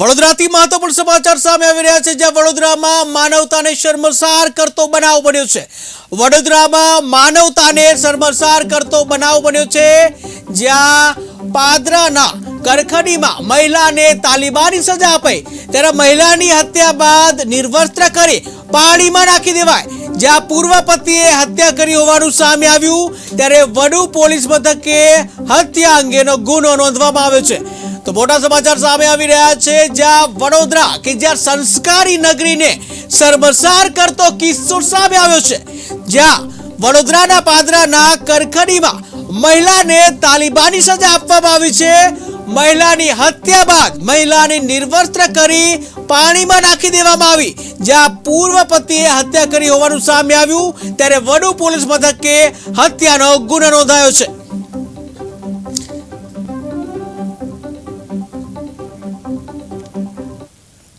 વડોદરાથી મહત્વપૂર્ણ સમાચાર સામે આવી રહ્યા છે, જ્યાં વડોદરામાં માનવતાને શર્મસાર કરતો બનાવ બન્યો છે. વડોદરામાં માનવતાને શર્મસાર કરતો બનાવ બન્યો છે, જ્યાં પાદરાના કરખડીમાં મહિલાને તાલિબાની સજા અપાઈ. ત્યારે મહિલાની હત્યા બાદ નિર્વસ્ત્ર કરી પાણીમાં નાખી દેવાય. જ્યાં પૂર્વ પતિએ હત્યા કરી હોવાનું સામે આવ્યું, ત્યારે વડુ પોલીસ મથકે હત્યા અંગેનો ગુનો નોંધવામાં આવ્યો છે. તો મોટા સમાચાર સામે આવી રહ્યા છે. જ્યાં વડોદરા કે જ્યાં સંસ્કારી નગરીને સરબસાર કરતો કિસ્સો સામે આવ્યો છે. જ્યાં વડોદરાના પાદરાના કરખડીમાં મહિલાને તાલિબાની સજા આપવામાં આવી છે. મહિલાની હત્યા બાદ મહિલાને નિર્વસ્ત્ર કરી પાણીમાં નાખી દેવામાં આવી. જ્યાં પૂર્વ પતિએ હત્યા કરી હોવાનું સામે આવ્યું. ત્યારે વડુ પોલીસ મથકે હત્યાનો ગુનો નોંધાયો છે.